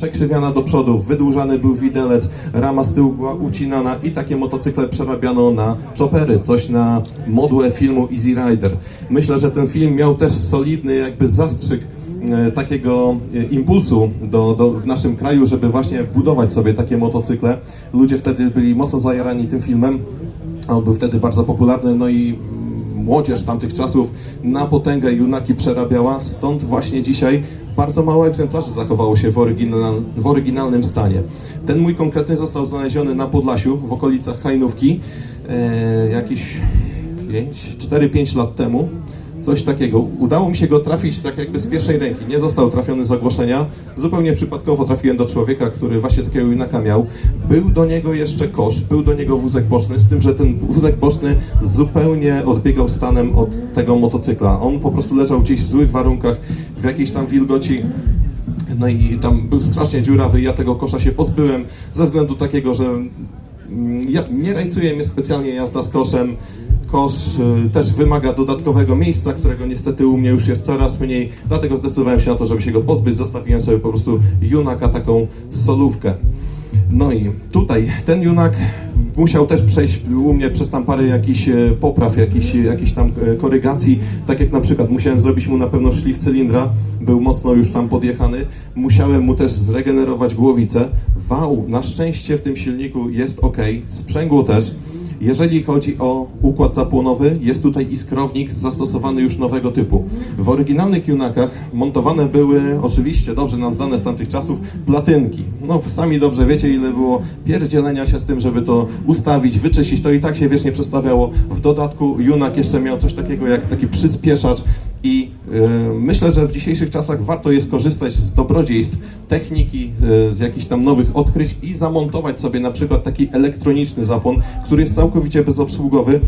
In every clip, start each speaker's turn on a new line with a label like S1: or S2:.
S1: przekrzywiana do przodu, wydłużany był widelec, rama z tyłu była ucinana i takie motocykle przerabiano na chopery, coś na modłę filmu Easy Rider. Myślę, że ten film miał też solidny jakby zastrzyk e, takiego e, impulsu do, do, w naszym kraju, żeby właśnie budować sobie takie motocykle. Ludzie wtedy byli mocno zajarani tym filmem. On był wtedy bardzo popularny, no i młodzież tamtych czasów na potęgę junaki przerabiała, stąd właśnie dzisiaj bardzo mało egzemplarzy zachowało się w, oryginal, w oryginalnym stanie. Ten mój konkretny został znaleziony na Podlasiu, w okolicach Hajnówki, e, jakieś 4-5 lat temu. Coś takiego. Udało mi się go trafić tak jakby z pierwszej ręki. Nie został trafiony z ogłoszenia. Zupełnie przypadkowo trafiłem do człowieka, który właśnie takiego junaka miał. Był do niego jeszcze kosz, był do niego wózek boczny, z tym, że ten wózek boczny zupełnie odbiegał stanem od tego motocykla. On po prostu leżał gdzieś w złych warunkach, w jakiejś tam wilgoci. No i tam był strasznie dziurawy ja tego kosza się pozbyłem ze względu takiego, że mm, ja, nie rajcuje mnie specjalnie jazda z koszem. Kosz y, też wymaga dodatkowego miejsca, którego niestety u mnie już jest coraz mniej, dlatego zdecydowałem się na to, żeby się go pozbyć. Zostawiłem sobie po prostu junaka, taką solówkę. No i tutaj ten junak musiał też przejść u mnie przez tam parę jakichś e, popraw, jakichś, jakichś tam e, korygacji, tak jak na przykład musiałem zrobić mu na pewno szlif cylindra, był mocno już tam podjechany, musiałem mu też zregenerować głowicę. Wał na szczęście w tym silniku jest ok, sprzęgło też. Jeżeli chodzi o układ zapłonowy, jest tutaj iskrownik zastosowany już nowego typu. W oryginalnych Junakach montowane były, oczywiście dobrze nam znane z tamtych czasów, platynki. No sami dobrze wiecie, ile było pierdzielenia się z tym, żeby to ustawić, wyczyścić, to i tak się wiecznie przestawiało. W dodatku Junak jeszcze miał coś takiego jak taki przyspieszacz i myślę, że w dzisiejszych czasach warto jest korzystać z dobrodziejstw techniki, e, z jakichś tam nowych odkryć i zamontować sobie na przykład taki elektroniczny zapłon, który jest całkowicie bezobsługowy.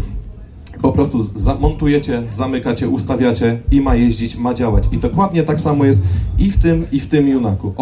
S1: Po prostu zamontujecie, zamykacie, ustawiacie i ma jeździć, ma działać. I dokładnie tak samo jest i w tym, i w tym Junaku.